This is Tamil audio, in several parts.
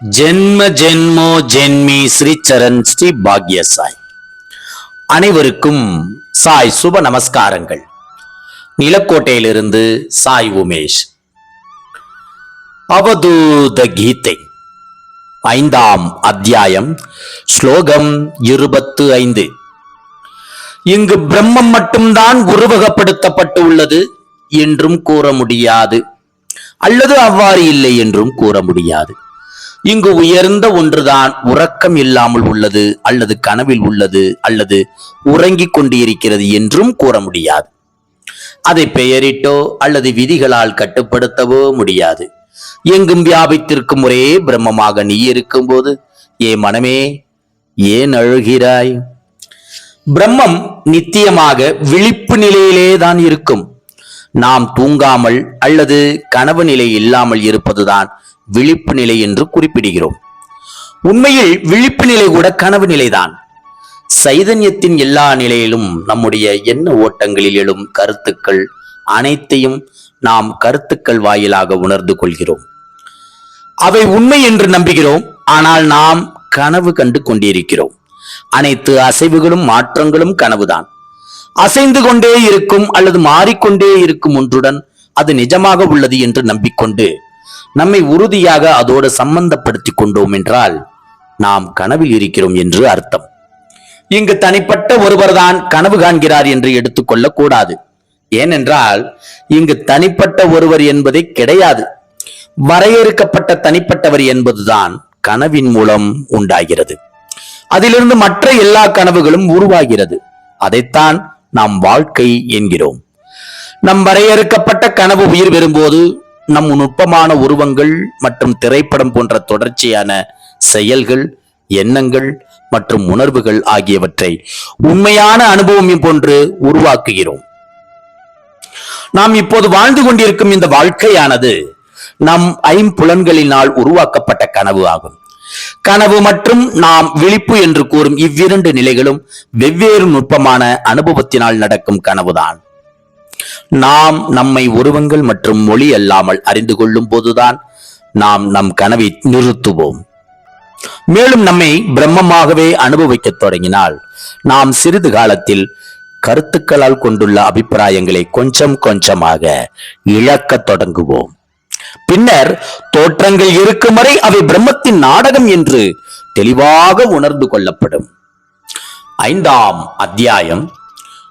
ஜென்ம ஜென்மோ ஜென்மி ஸ்ரீ சரண் ஸ்ரீ பாக்ய சாய் அனைவருக்கும் சாய் சுப நமஸ்காரங்கள். நிலக்கோட்டையிலிருந்து சாய் உமேஷ். அவதூத கீதை. ஐந்தாம் அத்தியாயம் ஸ்லோகம் இருபத்து ஐந்து. இங்கு பிரம்மம் மட்டும்தான் உருவகப்படுத்தப்பட்டு உள்ளது என்றும் கூற முடியாது. அல்லது அவ்வாறு இல்லை என்றும் கூற முடியாது. இங்கு உயர்ந்த ஒன்றுதான் உறக்கம் இல்லாமல் உள்ளது அல்லது கனவில் உள்ளது அல்லது உறங்கிக் கொண்டிருக்கிறது என்றும் கூற முடியாது. அதை பெயரிட்டோ அல்லது விதிகளால் கட்டுப்படுத்தவோ முடியாது. எங்கும் வியாபித்திருக்கும் ஒரே பிரம்மமாக நீ இருக்கும்போது ஏ மனமே ஏன் அழுகிறாய்? பிரம்மம் நித்தியமாக விழிப்பு நிலையிலே தான் இருக்கும். நாம் தூங்காமல் அல்லது கனவு நிலை இல்லாமல் இருப்பதுதான் விழிப்பு நிலை என்று குறிப்பிடுகிறோம். உண்மையில் விழிப்பு நிலை கூட கனவு நிலைதான். சைதன்யத்தின் எல்லா நிலையிலும் நம்முடைய எண்ண ஓட்டங்களில் எழும் கருத்துக்கள் அனைத்தையும் நாம் கருத்துக்கள் வாயிலாக உணர்ந்து கொள்கிறோம். அவை உண்மை என்று நம்புகிறோம் ஆனால் நாம் கனவு கண்டு கொண்டிருக்கிறோம். அனைத்து அசைவுகளும் மாற்றங்களும் கனவுதான். அசைந்து கொண்டே இருக்கும் அல்லது மாறிக்கொண்டே இருக்கும் ஒன்றுடன் அது நிஜமாக உள்ளது என்று நம்பிக்கொண்டு நம்மை உறுதியாக அதோடு சம்பந்தப்படுத்திக் கொண்டோம் என்றால் நாம் கனவில் இருக்கிறோம் என்று அர்த்தம். இங்கு தனிப்பட்ட ஒருவர்தான் கனவு காண்கிறார் என்று எடுத்துக்கொள்ள கூடாது ஏனென்றால் இங்கு தனிப்பட்ட ஒருவர் என்பதே கிடையாது. வரையறுக்கப்பட்ட தனிப்பட்டவர் என்பதுதான் கனவின் மூலம் உண்டாகிறது. அதிலிருந்து மற்ற எல்லா கனவுகளும் உருவாகிறது. அதைத்தான் நாம் வாழ்க்கை என்கிறோம். நம் வரையறுக்கப்பட்ட கனவு உயிர் பெறும்போது நம் நுட்பமான உருவங்கள் மற்றும் திரைப்படம் போன்ற தொடர்ச்சியான செயல்கள் எண்ணங்கள் மற்றும் உணர்வுகள் ஆகியவற்றை உண்மையான அனுபவம் போன்று உருவாக்குகிறோம். நாம் இப்போது வாழ்ந்து கொண்டிருக்கும் இந்த வாழ்க்கையானது நம் ஐம்புலன்களினால் உருவாக்கப்பட்ட கனவு ஆகும். கனவு மற்றும் நாம் விழிப்பு என்று கூறும் இவ்விரண்டு நிலைகளும் வெவ்வேறு நுட்பமான அனுபவத்தினால் நடக்கும் கனவுதான். நாம் நம்மை உருவங்கள் மற்றும் மொழி அல்லாமல் அறிந்து கொள்ளும் போதுதான் நாம் நம் கனவை நிறுத்துவோம். மேலும் நம்மை பிரம்மமாகவே அனுபவிக்க தொடங்கினால் நாம் சிறிது காலத்தில் கருத்துக்களால் கொண்டுள்ள அபிப்பிராயங்களை கொஞ்சம் கொஞ்சமாக இழக்கத் தொடங்குவோம். பின்னர் தோற்றங்கள் இருக்கும் வரை அவை பிரம்மத்தின் நாடகம் என்று தெளிவாக உணர்ந்து கொள்ளப்படும். ஐந்தாம் அத்தியாயம்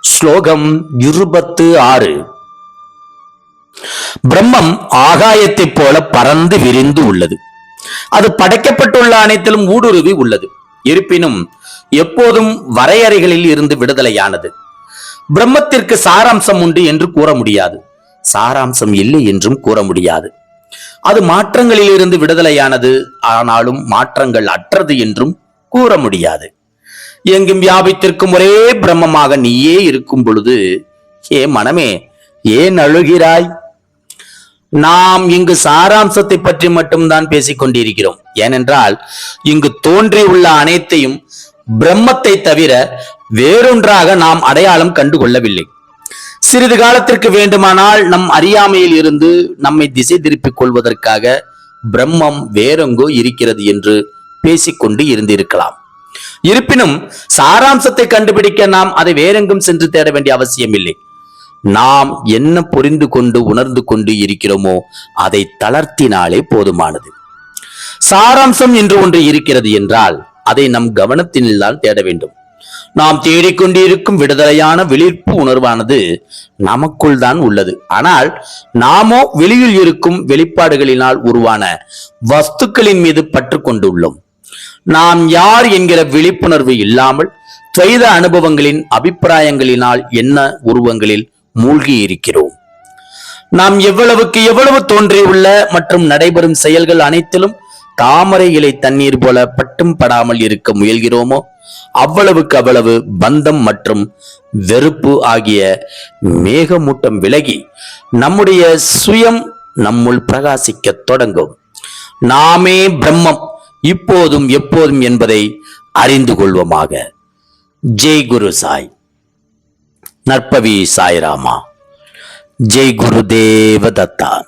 ஸ்லோகம் இருபத்து ஆறு பிரம்மம் ஆகாயத்தைப் போல பறந்து விரிந்து உள்ளது. அது படைக்கப்பட்டுள்ள அனைத்திலும் ஊடுருவி உள்ளது. இருப்பினும் எப்போதும் வரையறைகளில் இருந்து விடுதலையானது. பிரம்மத்திற்கு சாராம்சம் உண்டு என்று கூற முடியாது. சாராம்சம் இல்லை என்றும் கூற முடியாது. அது மாற்றங்களில் இருந்து விடுதலையானது. ஆனாலும் மாற்றங்கள் அற்றது என்றும் கூற முடியாது. எங்கும் வியாபித்திருக்கும் ஒரே பிரம்மமாக நீயே இருக்கும் பொழுது ஏ மனமே ஏன் அழுகிறாய்? நாம் இங்கு சாராம்சத்தை பற்றி மட்டும்தான் பேசிக் கொண்டிருக்கிறோம் ஏனென்றால் இங்கு தோன்றியுள்ள அனைத்தையும் பிரம்மத்தை தவிர வேறொன்றாக நாம் அடையாளம் கண்டு கொள்ளவில்லை சிறிது காலத்திற்கு வேண்டுமானால் நம் அறியாமையில் இருந்து நம்மை திசை திருப்பிக் கொள்வதற்காக பிரம்மம் வேறெங்கோ இருக்கிறது என்று பேசிக்கொண்டு இருந்திருக்கலாம். இருப்பினும் சாராம்சத்தை கண்டுபிடிக்க நாம் அதை வேறெங்கும் சென்று தேட வேண்டிய அவசியம் இல்லை நாம் என்ன புரிந்து கொண்டு உணர்ந்து கொண்டு இருக்கிறோமோ அதை தளர்த்தினாலே போதுமானது. சாராம்சம் என்று ஒன்று இருக்கிறது என்றால் அதை நம் கவனத்தினில்தான் தேட வேண்டும். நாம் தேடிக்கொண்டிருக்கும் விடுதலையான விழிப்பு உணர்வானது நமக்குள் தான் உள்ளது. ஆனால் நாமோ வெளியில் இருக்கும் வெளிப்பாடுகளினால் உருவான வஸ்துக்களின் மீது பற்று கொண்டுள்ளோம். நாம் யார் என்கிற விழிப்புணர்வு இல்லாமல் துவைத அனுபவங்களின் அபிப்பிராயங்களினால் என்ன உருவங்களில் மூழ்கி இருக்கிறோம் நாம் எவ்வளவுக்கு எவ்வளவு தோன்றியுள்ள மற்றும் நடைபெறும் செயல்கள் அனைத்திலும் தாமரை இலை தண்ணீர் போல பட்டும் படாமல் இருக்க முயல்கிறோமோ? அவ்வளவுக்கு அவ்வளவு பந்தம் மற்றும் வெறுப்பு ஆகிய மேகமூட்டம் விலகி நம்முடைய சுயம் நம்முள் பிரகாசிக்க தொடங்கும். நாமே பிரம்மம் இப்போதும் எப்போதும் என்பதை அறிந்து கொள்வோமாக. ஜெய் குரு சாய். நற்பவி சாய்ராமா. ஜெய் குரு தேவதத்தான்